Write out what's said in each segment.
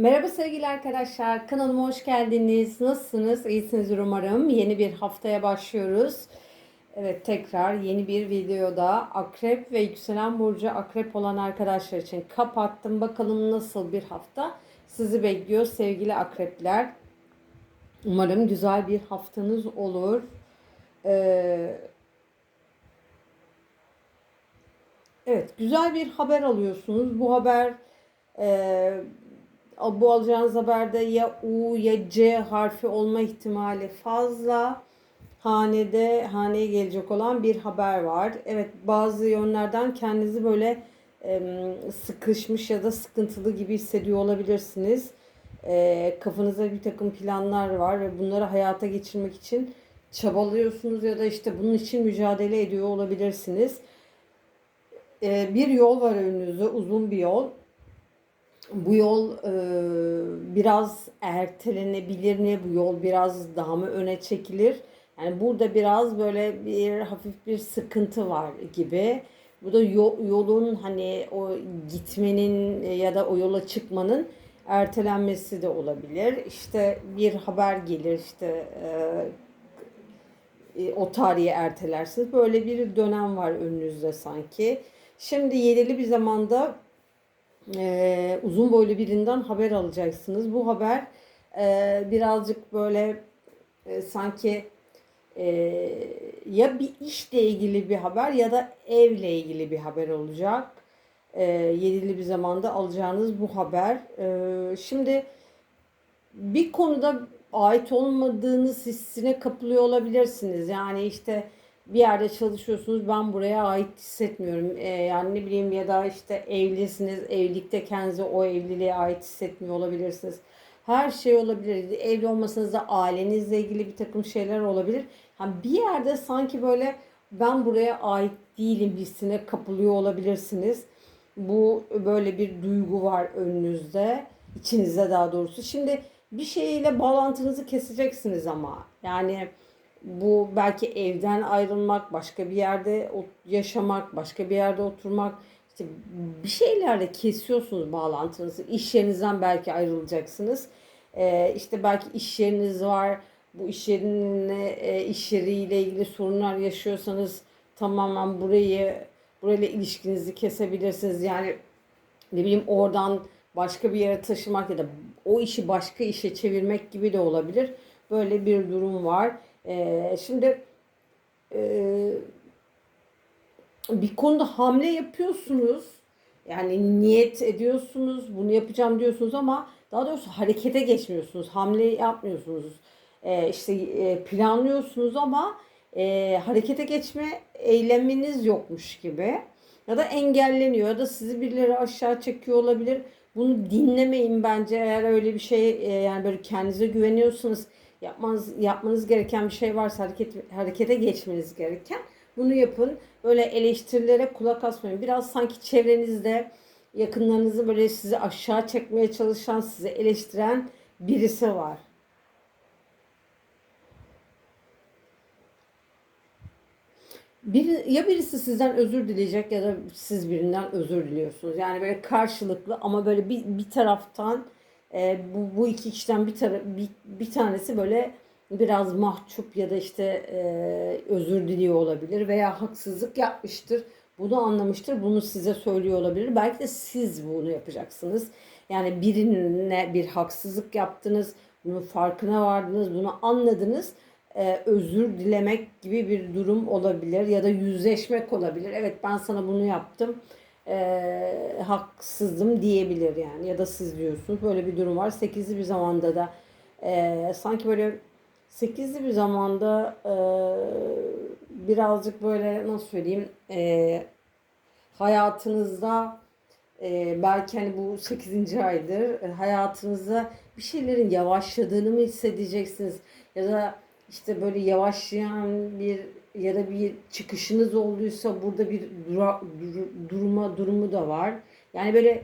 Merhaba sevgili arkadaşlar, kanalıma hoş geldiniz. Nasılsınız? İyisinizdir umarım. Yeni bir haftaya başlıyoruz. Evet tekrar yeni bir videoda akrep ve yükselen burcu akrep olan arkadaşlar için kapattım. Bakalım nasıl bir hafta sizi bekliyor sevgili akrepler. Umarım güzel bir haftanız olur. Ee, evet güzel bir haber alıyorsunuz. Bu haber e, bu alacağınız haberde ya U ya C harfi olma ihtimali fazla. Hanede haneye gelecek olan bir haber var. Evet bazı yönlerden kendinizi böyle e, sıkışmış ya da sıkıntılı gibi hissediyor olabilirsiniz. E, kafanızda bir takım planlar var ve bunları hayata geçirmek için çabalıyorsunuz ya da işte bunun için mücadele ediyor olabilirsiniz. E, bir yol var önünüzde uzun bir yol bu yol e, biraz ertelenebilir mi? Bu yol biraz daha mı öne çekilir? Yani burada biraz böyle bir hafif bir sıkıntı var gibi. Bu da yolun hani o gitmenin ya da o yola çıkmanın ertelenmesi de olabilir. İşte bir haber gelir işte e, o tarihi ertelersiniz. Böyle bir dönem var önünüzde sanki. Şimdi yedili bir zamanda e, uzun boylu birinden haber alacaksınız. Bu haber e, birazcık böyle e, sanki e, ya bir işle ilgili bir haber ya da evle ilgili bir haber olacak. E, yedili bir zamanda alacağınız bu haber. E, şimdi bir konuda ait olmadığınız hissine kapılıyor olabilirsiniz. Yani işte bir yerde çalışıyorsunuz ben buraya ait hissetmiyorum. Ee, yani ne bileyim ya da işte evlisiniz evlilikte kendinizi o evliliğe ait hissetmiyor olabilirsiniz. Her şey olabilir. Evli olmasanız da ailenizle ilgili bir takım şeyler olabilir. Yani bir yerde sanki böyle ben buraya ait değilim hissine kapılıyor olabilirsiniz. Bu böyle bir duygu var önünüzde. içinizde daha doğrusu. Şimdi bir şeyle bağlantınızı keseceksiniz ama. Yani bu belki evden ayrılmak, başka bir yerde yaşamak, başka bir yerde oturmak, işte bir şeylerle kesiyorsunuz bağlantınızı. İş yerinizden belki ayrılacaksınız. Ee, işte belki iş yeriniz var. Bu iş yerine, e, iş yeriyle ilgili sorunlar yaşıyorsanız tamamen burayı burayla ilişkinizi kesebilirsiniz. Yani ne bileyim oradan başka bir yere taşımak ya da o işi başka işe çevirmek gibi de olabilir. Böyle bir durum var. Ee, şimdi e, bir konuda hamle yapıyorsunuz. Yani niyet ediyorsunuz, bunu yapacağım diyorsunuz ama daha doğrusu harekete geçmiyorsunuz. Hamle yapmıyorsunuz. Ee, işte e, planlıyorsunuz ama e, harekete geçme eyleminiz yokmuş gibi. Ya da engelleniyor ya da sizi birileri aşağı çekiyor olabilir. Bunu dinlemeyin bence eğer öyle bir şey e, yani böyle kendinize güveniyorsanız yapmanız yapmanız gereken bir şey varsa hareket harekete geçmeniz gereken bunu yapın. Böyle eleştirilere kulak asmayın. Biraz sanki çevrenizde yakınlarınızı böyle sizi aşağı çekmeye çalışan, sizi eleştiren birisi var. Bir, ya birisi sizden özür dileyecek ya da siz birinden özür diliyorsunuz. Yani böyle karşılıklı ama böyle bir, bir taraftan e, bu, bu iki kişiden bir, tara bir, bir tanesi böyle biraz mahcup ya da işte e, özür diliyor olabilir veya haksızlık yapmıştır. Bunu anlamıştır. Bunu size söylüyor olabilir. Belki de siz bunu yapacaksınız. Yani birine bir haksızlık yaptınız. Bunun farkına vardınız. Bunu anladınız. Ee, özür dilemek gibi bir durum olabilir. Ya da yüzleşmek olabilir. Evet ben sana bunu yaptım e, haksızdım diyebilir yani ya da siz diyorsunuz böyle bir durum var. Sekizli bir zamanda da e, sanki böyle sekizli bir zamanda e, birazcık böyle nasıl söyleyeyim e, hayatınızda e, belki hani bu 8. aydır e, hayatınızda bir şeylerin yavaşladığını mı hissedeceksiniz ya da işte böyle yavaşlayan bir ya da bir çıkışınız olduysa burada bir dura, dur, durma durumu da var. Yani böyle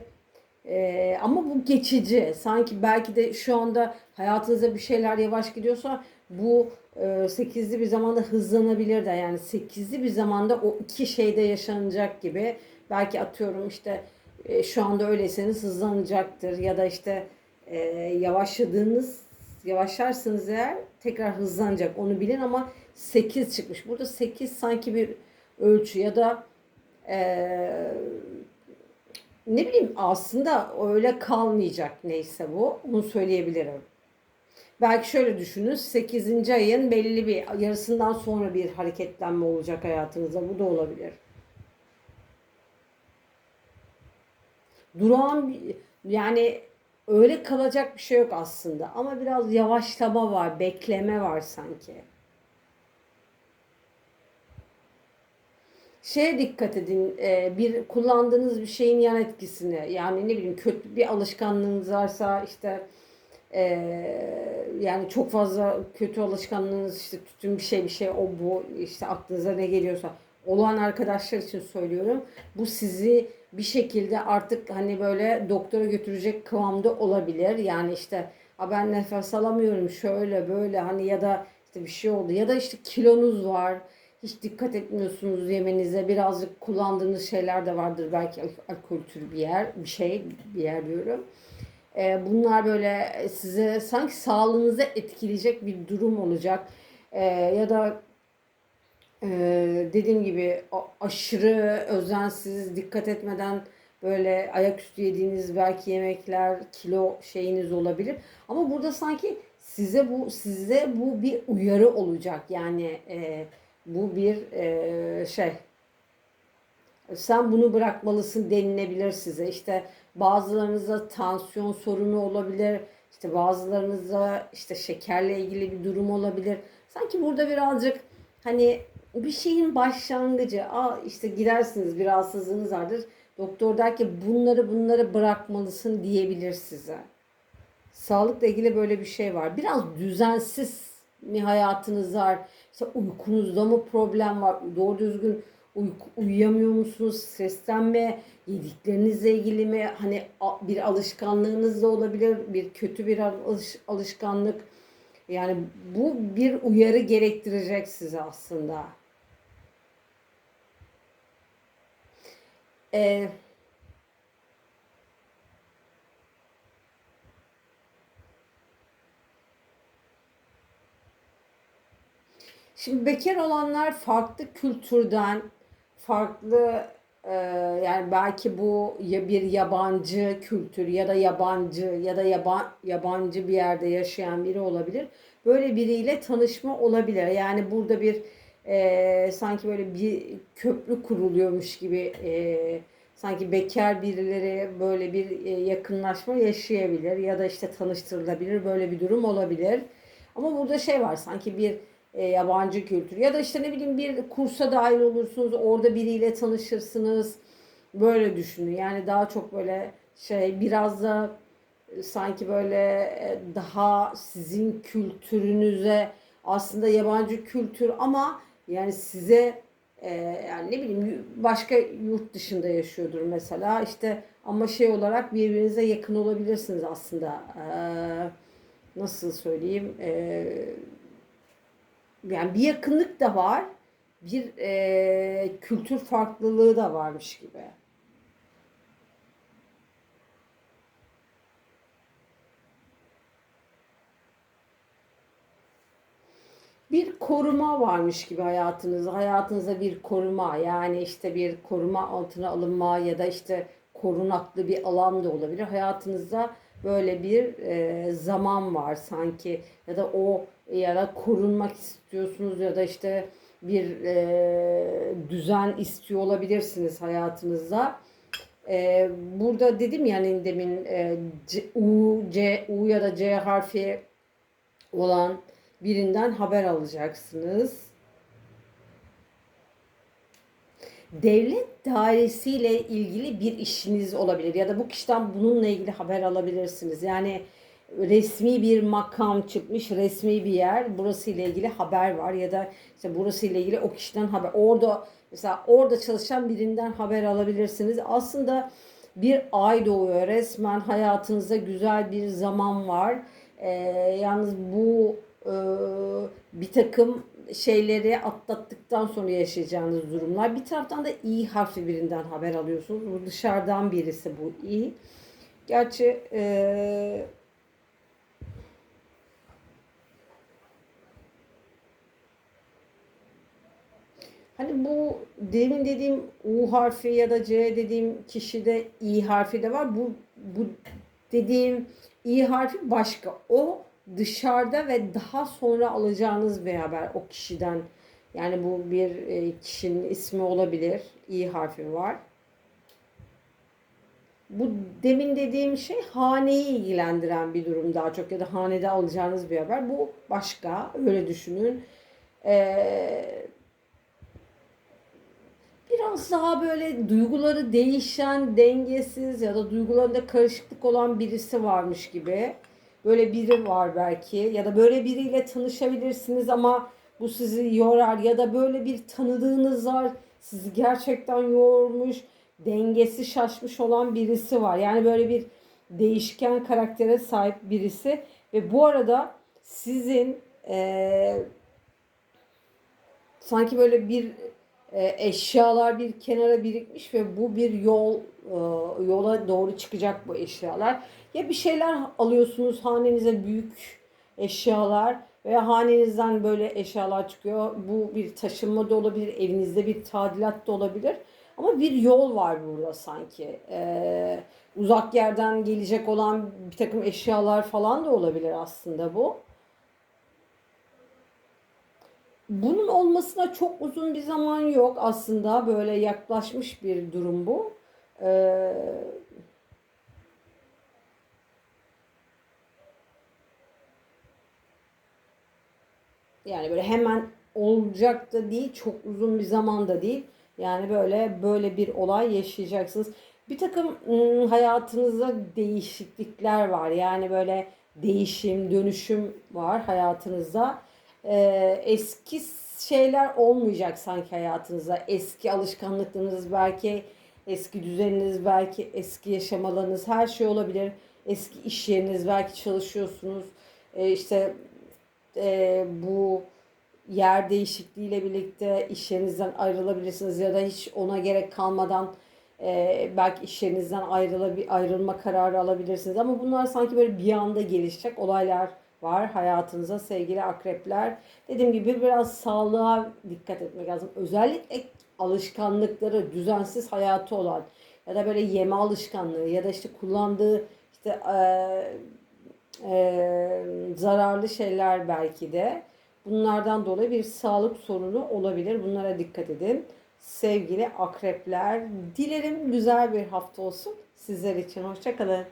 e, ama bu geçici. Sanki belki de şu anda hayatınızda bir şeyler yavaş gidiyorsa bu e, sekizli bir zamanda hızlanabilir de yani sekizli bir zamanda o iki şeyde yaşanacak gibi. Belki atıyorum işte e, şu anda öyleyseniz hızlanacaktır ya da işte e, yavaşladığınız yavaşlarsanız eğer tekrar hızlanacak onu bilin ama 8 çıkmış. Burada 8 sanki bir ölçü ya da e, ne bileyim aslında öyle kalmayacak neyse bu. Onu söyleyebilirim. Belki şöyle düşünün 8. ayın belli bir yarısından sonra bir hareketlenme olacak hayatınızda. Bu da olabilir. Durağan yani öyle kalacak bir şey yok aslında ama biraz yavaşlama var, bekleme var sanki. Şeye dikkat edin, e, bir kullandığınız bir şeyin yan etkisine, yani ne bileyim kötü bir alışkanlığınız varsa işte e, yani çok fazla kötü alışkanlığınız işte tütün bir şey bir şey o bu işte aklınıza ne geliyorsa olan arkadaşlar için söylüyorum. Bu sizi bir şekilde artık hani böyle doktora götürecek kıvamda olabilir. Yani işte "A ben nefes alamıyorum şöyle böyle hani ya da işte bir şey oldu ya da işte kilonuz var. Hiç dikkat etmiyorsunuz yemenize. Birazcık kullandığınız şeyler de vardır. Belki al- alkol türü bir yer, bir şey, bir yer diyorum. Ee, bunlar böyle size sanki sağlığınıza etkileyecek bir durum olacak. Ee, ya da e, dediğim gibi aşırı özensiz, dikkat etmeden böyle ayaküstü yediğiniz belki yemekler, kilo şeyiniz olabilir. Ama burada sanki size bu size bu bir uyarı olacak. Yani e, bu bir e, şey sen bunu bırakmalısın denilebilir size. İşte bazılarınızda tansiyon sorunu olabilir. İşte bazılarınızda işte şekerle ilgili bir durum olabilir. Sanki burada birazcık hani bir şeyin başlangıcı. Aa işte gidersiniz bir rahatsızlığınız vardır. Doktor der ki bunları bunları bırakmalısın diyebilir size. Sağlıkla ilgili böyle bir şey var. Biraz düzensiz mi hayatınız var? İşte uykunuzda mı problem var? Doğru düzgün uyku, uyuyamıyor musunuz? Stresten mi? Yediklerinizle ilgili mi? Hani bir alışkanlığınız da olabilir. Bir kötü bir alış, alışkanlık. Yani bu bir uyarı gerektirecek size aslında. Ee, Şimdi bekar olanlar farklı kültürden, farklı e, yani belki bu ya bir yabancı kültür ya da yabancı ya da yaban, yabancı bir yerde yaşayan biri olabilir. Böyle biriyle tanışma olabilir. Yani burada bir e, sanki böyle bir köprü kuruluyormuş gibi e, sanki bekar birileri böyle bir e, yakınlaşma yaşayabilir ya da işte tanıştırılabilir böyle bir durum olabilir. Ama burada şey var sanki bir e, yabancı kültür ya da işte ne bileyim bir kursa dahil olursunuz orada biriyle tanışırsınız böyle düşünün yani daha çok böyle şey biraz da e, sanki böyle e, daha sizin kültürünüze aslında yabancı kültür ama yani size e, yani ne bileyim başka yurt dışında yaşıyordur mesela işte ama şey olarak birbirinize yakın olabilirsiniz aslında. E, nasıl söyleyeyim? E, yani bir yakınlık da var, bir e, kültür farklılığı da varmış gibi. Bir koruma varmış gibi hayatınızda. Hayatınızda bir koruma yani işte bir koruma altına alınma ya da işte korunaklı bir alan da olabilir. Hayatınızda böyle bir e, zaman var sanki ya da o ya da korunmak istiyorsunuz ya da işte bir e, düzen istiyor olabilirsiniz hayatınızda. E, burada dedim yani demin e, C, U, C, U ya da C harfi olan birinden haber alacaksınız. Devlet dairesiyle ilgili bir işiniz olabilir ya da bu kişiden bununla ilgili haber alabilirsiniz. Yani resmi bir makam çıkmış, resmi bir yer. Burası ile ilgili haber var ya da işte burası ile ilgili o kişiden haber. Orada mesela orada çalışan birinden haber alabilirsiniz. Aslında bir ay doğuyor resmen hayatınızda güzel bir zaman var. Ee, yalnız bu e, bir takım şeyleri atlattıktan sonra yaşayacağınız durumlar. Bir taraftan da iyi harfli birinden haber alıyorsunuz. Bu dışarıdan birisi bu iyi. Gerçi e, Hani bu demin dediğim U harfi ya da C dediğim kişide İ harfi de var. Bu bu dediğim İ harfi başka. O dışarıda ve daha sonra alacağınız bir haber o kişiden. Yani bu bir e, kişinin ismi olabilir. İ harfi var. Bu demin dediğim şey haneyi ilgilendiren bir durum daha çok ya da hanede alacağınız bir haber. Bu başka. Öyle düşünün. Ee, biraz daha böyle duyguları değişen, dengesiz ya da duygularında karışıklık olan birisi varmış gibi. Böyle biri var belki ya da böyle biriyle tanışabilirsiniz ama bu sizi yorar ya da böyle bir tanıdığınız var sizi gerçekten yormuş, dengesi şaşmış olan birisi var. Yani böyle bir değişken karaktere sahip birisi ve bu arada sizin eee sanki böyle bir eşyalar bir kenara birikmiş ve bu bir yol e, yola doğru çıkacak bu eşyalar. Ya bir şeyler alıyorsunuz hanenize büyük eşyalar veya hanenizden böyle eşyalar çıkıyor. Bu bir taşınma da olabilir, evinizde bir tadilat da olabilir. Ama bir yol var burada sanki. Ee, uzak yerden gelecek olan bir takım eşyalar falan da olabilir aslında bu. Bunun olmasına çok uzun bir zaman yok aslında. Böyle yaklaşmış bir durum bu. Ee, yani böyle hemen olacak da değil, çok uzun bir zaman da değil. Yani böyle böyle bir olay yaşayacaksınız. Bir takım ım, hayatınızda değişiklikler var. Yani böyle değişim, dönüşüm var hayatınızda e, eski şeyler olmayacak sanki hayatınızda. Eski alışkanlıklarınız belki, eski düzeniniz belki, eski yaşamalarınız her şey olabilir. Eski iş yeriniz belki çalışıyorsunuz. E, işte e, bu yer değişikliğiyle birlikte iş yerinizden ayrılabilirsiniz ya da hiç ona gerek kalmadan e, belki iş yerinizden ayrılma kararı alabilirsiniz. Ama bunlar sanki böyle bir anda gelişecek olaylar var hayatınıza sevgili akrepler. Dediğim gibi biraz sağlığa dikkat etmek lazım. Özellikle alışkanlıkları, düzensiz hayatı olan ya da böyle yeme alışkanlığı ya da işte kullandığı işte e, e, zararlı şeyler belki de bunlardan dolayı bir sağlık sorunu olabilir. Bunlara dikkat edin. Sevgili akrepler, dilerim güzel bir hafta olsun sizler için. Hoşçakalın.